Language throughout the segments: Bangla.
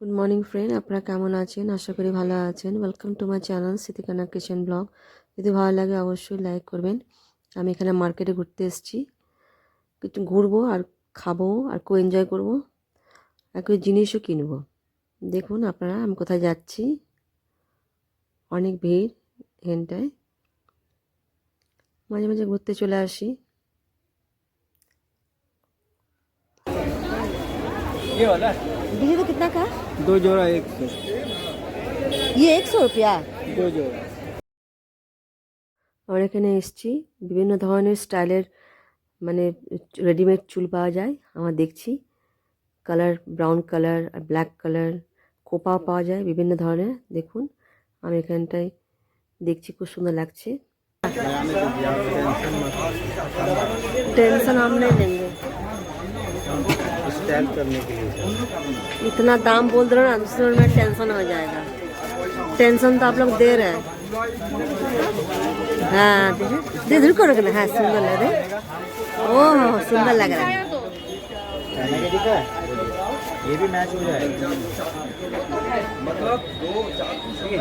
গুড মর্নিং ফ্রেন্ড আপনারা কেমন আছেন আশা করি ভালো আছেন welcome to my channel Sitikana kitchen blog যদি ভালো লাগে অবশ্যই লাইক করবেন আমি এখানে মার্কেটে ঘুরতে এসেছি একটু ঘুরবো আর খাবো আর কো এনজয় করবো আর কিছু জিনিসও কিনবো দেখুন আপনারা আমি কোথায় যাচ্ছি অনেক ভিড় এখানটায় মাঝে মাঝে ঘুরতে চলে আসি ये वाला देखिए तो कितना का दो जोड़ा एक सौ ये एक सौ रुपया दो जोड़ा আমরা এখানে এসেছি বিভিন্ন ধরনের স্টাইলের মানে রেডিমেড চুল পাওয়া যায় আমরা দেখছি কালার ব্রাউন কালার আর ব্ল্যাক কালার কোপাও পাওয়া যায় বিভিন্ন ধরনের দেখুন আমি এখানটায় দেখছি খুব সুন্দর লাগছে टेंशन हम नहीं करने के लिए इतना दाम बोल दे रहे ना दूसरे में टेंशन हो जाएगा। टेंशन तो आप लोग दे रहे हैं। हाँ देखिए दे करोगे ना? हाँ सुंदर लग रहा है ओह सुंदर लग रहा है। है ये भी मैच हो जाएगा।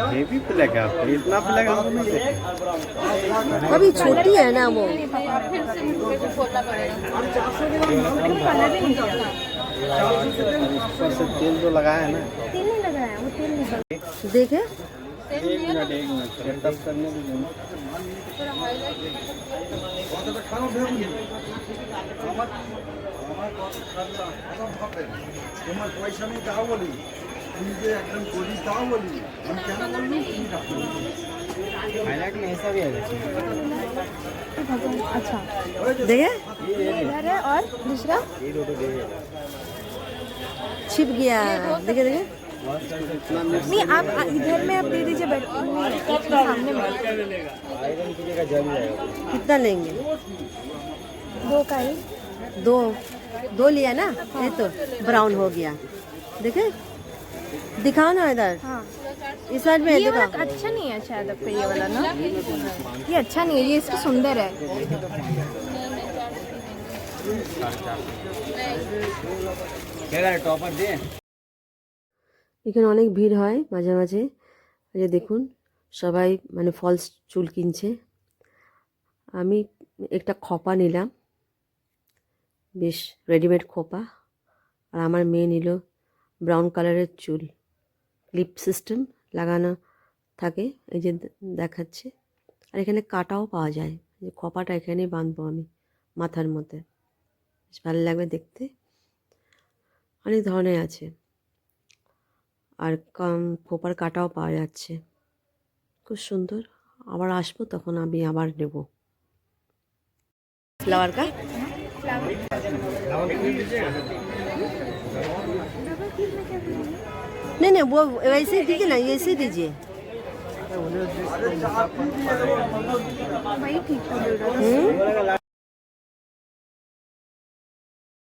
हेवी प्लग है आपका। इतना प्लग हमको नहीं चाहिए अभी छोटी है ना वो। ऊपर तेल जो लगाया है ना तेल नहीं लगाया वो तेल नहीं देखे? एक मिनट एक मिनट एकदम बोली कहा बोली हम क्या बोलूँ हाईलाइट में ऐसा भी आएगा अच्छा। देखे इधर है और दूसरा? तो छिप गया देखे देखे नहीं आप इधर में आप दे दीजिए बैठ सामने में। कितना लेंगे? दो का ही। दो। दो लिया ना? ये तो ब्राउन हो गया। देखे दिखाओ ना इधर। हाँ। इस साइड में ये दिखाओ वाला अच्छा नहीं है शायद आपका ये वाला ना ये अच्छा नहीं है ये इसका सुंदर है क्या टॉपर दे এখানে অনেক ভিড় হয় মাঝে মাঝে এই যে দেখুন সবাই মানে ফলস চুল কিনছে আমি একটা খোপা নিলাম বেশ রেডিমেড খোপা আর আমার মেয়ে নিল ব্রাউন কালারের চুল ক্লিপ সিস্টেম লাগানো থাকে, এই যে দেখাচ্ছে। আর এখানে কাটাও পাওয়া যায় যে খোপাটা এখানেই বাঁধবো আমি মাথার মধ্যে। বেশ ভালো লাগবে দেখতে। অনেক ধরনের আছে। আর কম খোপার কাটাও পাওয়া যাচ্ছে। খুব সুন্দর। আবার আসব তখন আমি আবার নেব। ফ্লাওয়ার কা नहीं नहीं वो वैसे दीजिए ना ऐसे दीजिए। वही ठीक है। हम्म?